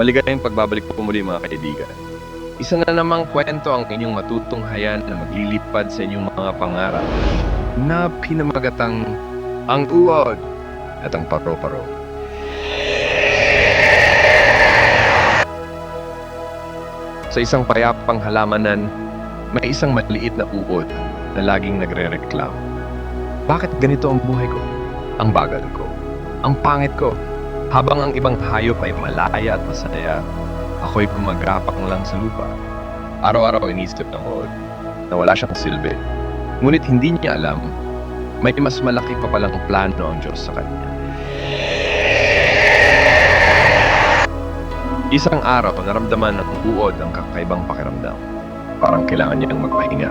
Maligayang pagbabalik po muli mga kaibigan. Isa na namang kwento ang inyong matutunghayan na maglilipad sa inyong mga pangarap na pinamagatang ang uod at ang paro-paro. Sa isang payapang halamanan, may isang maliit na uod na laging nagre-reklamo. Bakit ganito ang buhay ko? Ang bagal ko. Ang pangit ko. Habang ang ibang hayop ay malaya at masaya, ako'y gumagapang lang sa lupa. Araw-araw inisip ng uod na wala siyang silbi. Ngunit hindi niya alam, may mas malaki pa palang plano ang Diyos sa kanya. Isang araw, naramdaman ng uod ang kakaibang pakiramdam. Parang kailangan niyang magpahinga.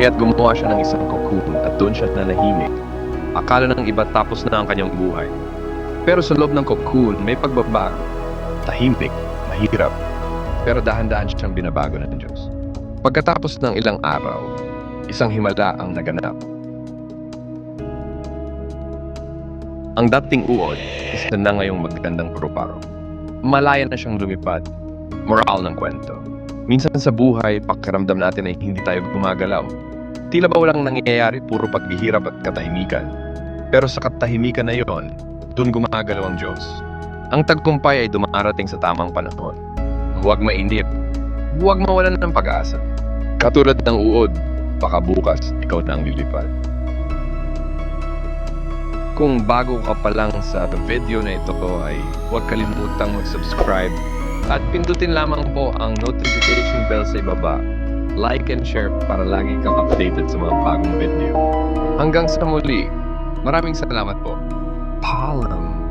Kaya't gumawa siya ng isang cocoon at doon siya nanahimik. Akala ng iba tapos na ang kanyang buhay. Pero sa loob ng cocoon, may pagbabago. Tahimik, mahirap. Pero dahan-dahan siyang binabago ng Diyos. Pagkatapos ng ilang araw, isang himala ang naganap. Ang dating uod, isa na ngayong magandang paro Malaya na siyang lumipad. Moral ng kwento. Minsan sa buhay, pakiramdam natin ay hindi tayo gumagalaw. Tila ba walang nangyayari, puro paghihirap at katahimikan. Pero sa katahimikan na yon, doon gumagalaw ang Diyos. Ang tagpumpay ay dumarating sa tamang panahon. Huwag mainip. Huwag mawalan ng pag-asa. Katulad ng uod, baka bukas ikaw na ang lilipad. Kung bago ka pa lang sa video na ito ay huwag kalimutang mag-subscribe at pindutin lamang po ang notification bell sa ibaba. Like and share para lagi kang updated sa mga bagong video. Hanggang sa muli, maraming salamat po. Harlem.